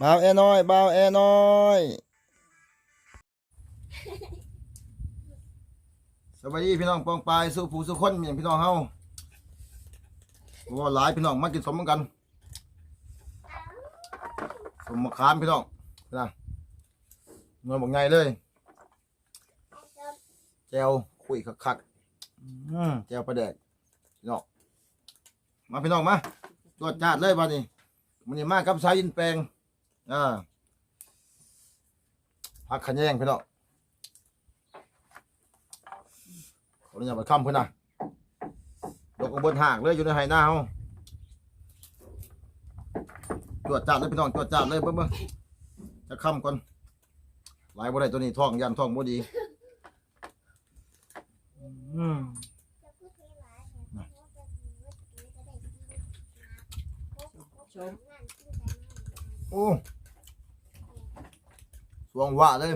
บ่าวแอน้อยบ่าวแอน้อยสวัสดีพี่น้องปองปายสู้ผู้สู้คนอย่างพี่น้องเฮาว่าหลายพี่น้องมากินสมเหมือนกัน สมมะขามพี่น้องนะเงินบอกไงเลยแจวคุยคักๆอืมแจวประแดกพี่น้องมาพี่น้องมาตรวจจาดเลยบ้านี้มันนี่มากับสายยินแปลง อ่าพักขะแยงพี่น้องขออนุญาตไปค้ำเพื่อนนะดกกระเบนหากเลยอยู่ในไหหน้าเฮาตรวจจาดเลยพี่น้องตรวจจาดเลยเบิ่งเบิ่งจะค้ำก่อนหลายบ่ได้ตัวนี้ท้องยันท้องบ่ดีอืมชมโอ้ สวงว่าเลย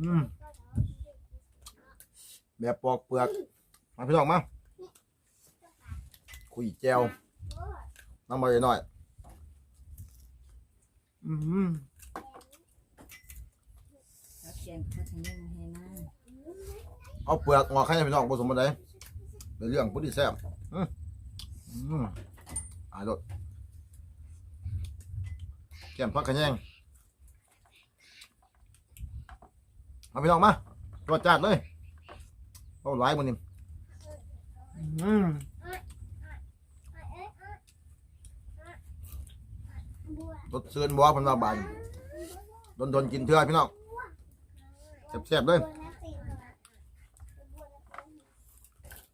อืม แบบปอกเปลือกมาพี่น้องมา คุยแจวน้ำมันหน่อย อืมพักแกงพักขยังให้นะเอาเปลือกออกให้พี่น้องผสมมาได้ในเรื่องพุทธิแซ่บอืมอืมอายรสแก้มพักขะแยง มาพี่น้องมารสจัดเลยเอาหลายมันนี่อืมรสเสือนบัวเพันว่าบานโดนโดนๆกินเถื่อพี่น้องแซ่บๆเลย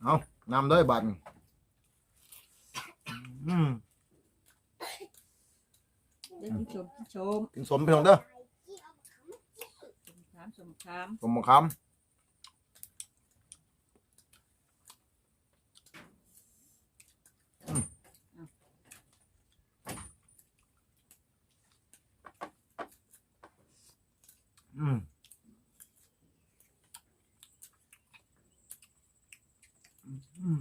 เอานำเลยบัตรอืมเด็กชมชมกินสมพี่น้องเด้อ ชมขามชมขามสมมะขามอืมอืม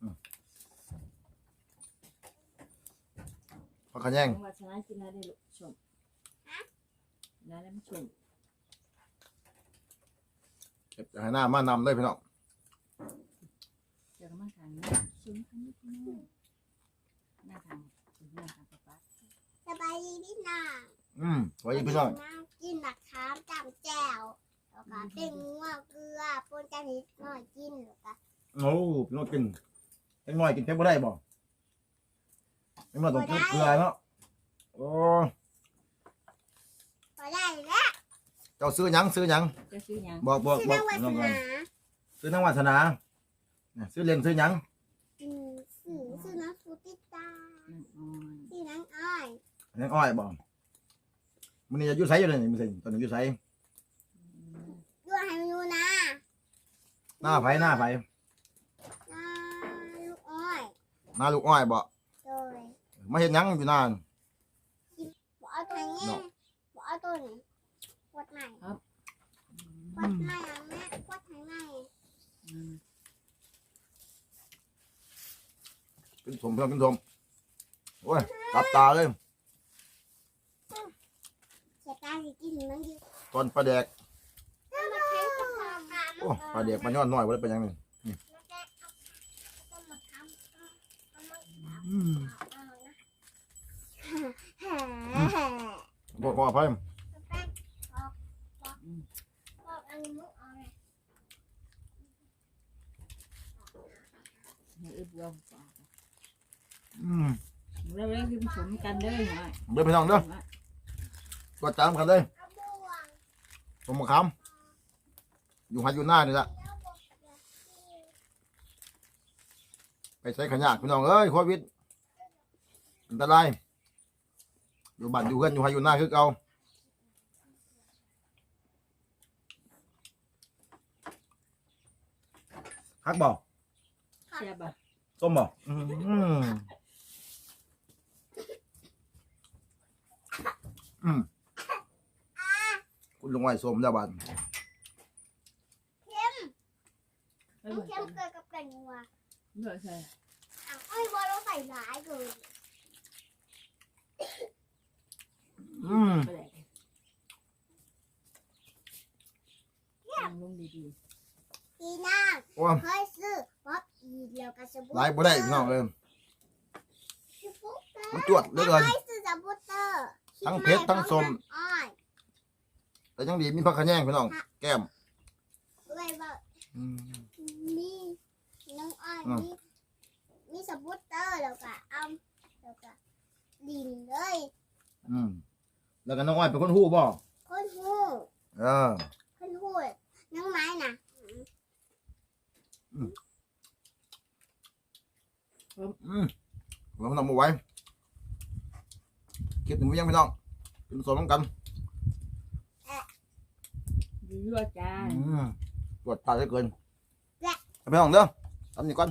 อืม พักขะแยง ว่าชนะกินอะไรลูกชม แล้วแล้วมันชมเก็บให้หน้ามานำเลยพี่น้องเจอกันมาทางนี้ชมทางนี้พี่น้องหน้าทางหน้าทางป๊าสบายดีพี่น้องอืมไว้พี่น้องนั่งกินหลักขามจำแจ่วแล้วก็เป็นงัวเกลือปนกันนิดหน่อยกินแล้วก็โอ้พี่น้องกินแตงน้อยกินเผ็ดบ่ได้บ่ไม่มาต้องเกลือเนาะโอ้พอได้แล้ว เจ้าซื้อหยังซื้อหยังจะซื้อยังบอกบอกชื่อบอกนางวัฒน้องก่อนนาซื้อนางวาสนาเนี่ยซื้อเล่นซื้อหยังอืมสื่อชื่อนางฟูติตานั่งอ่อนชื่อนางอ้อยนางอ้อยบ่มันนี่จะอยู่ไสอยู่เลยนี่มันสิตอนนี้อยู่ไสด้วยให้มันดูนะหน้าไผหน้าไผนาลูกอ้อยหน้าลูกอ้อยบ่โดยมาเฮ็ดหยังอยู่นาน บอกเอาทางนี้บอกเอาต้น วัดไหนวัดไหนอะแม่วัดทางไหนกินสมเพิ่มกินสมโอ้ยตับตาเลย เสียตาสิกินมันอยู่ตอนปลาแดก ถ้ามาแทงกับข้าวกาโอ้ปลาแดกปลาย้อนน้อยบ่ได้เป็นหยังนี่มาแทงเอาเอามาทำเอามาอืมเอานะแห่แห่บ่ขออภัย แป้งออกออก ออกอันนี้มุกเอาเลยให้อึบวมอืมเราเล่นกินชมกันเด้อหน่อยเด้อพี่น้องเด้อก็ตามกันเลยสมมะขามอยู่หัดอยู่หน้านี่ละแล้วบอกอย่าที่ไปใส่ขยะพี่น้องเอ้ยโควิดอันตรายอยู่บ้านอยู่เพื่อนอยู่หัดอยู่หน้าคือเก่า ฮักบอกเสียบ่ต้มบ่อื้อืมคุณลุงไหวส้มแล้วบันเข้มเข้มเกินกับแกงวัวเบื่อใช่อะอ้อยบัวเราใส่หลายเกินอืมไปเลยลงดีดีดีนะ งโอ้ยเคยซื้อป๊อปอีแล้วก็สบู่หลายบ่ได้พี่น้องเอ้ยสบู่เตอร์มันจวดเหลือเกิน เคยซื้อสบู่เตอร์ทั้งเผ็ดทั้งส้ม อ้อยแต่ยังดีมีผักขะแยงพี่น้อง แก้มเลยบอกอืม มีน้องอ้อยอะ มีมีสบู่เตอร์แล้วก็เอาแล้วก็ดินเลยอืมแล้วก็น้องอ้อยเป็นคนฮู้บ่คนหูเออคนหูน้องไม้น่ะ อืมเราพี่น้องบ่ไหว้คิดถึงบ่ยังพี่น้องเป็นสมกันๆยั่วจ้าอืมตรวจตาได้เกินเอาไปห้องเด้อทำนี่ก่อน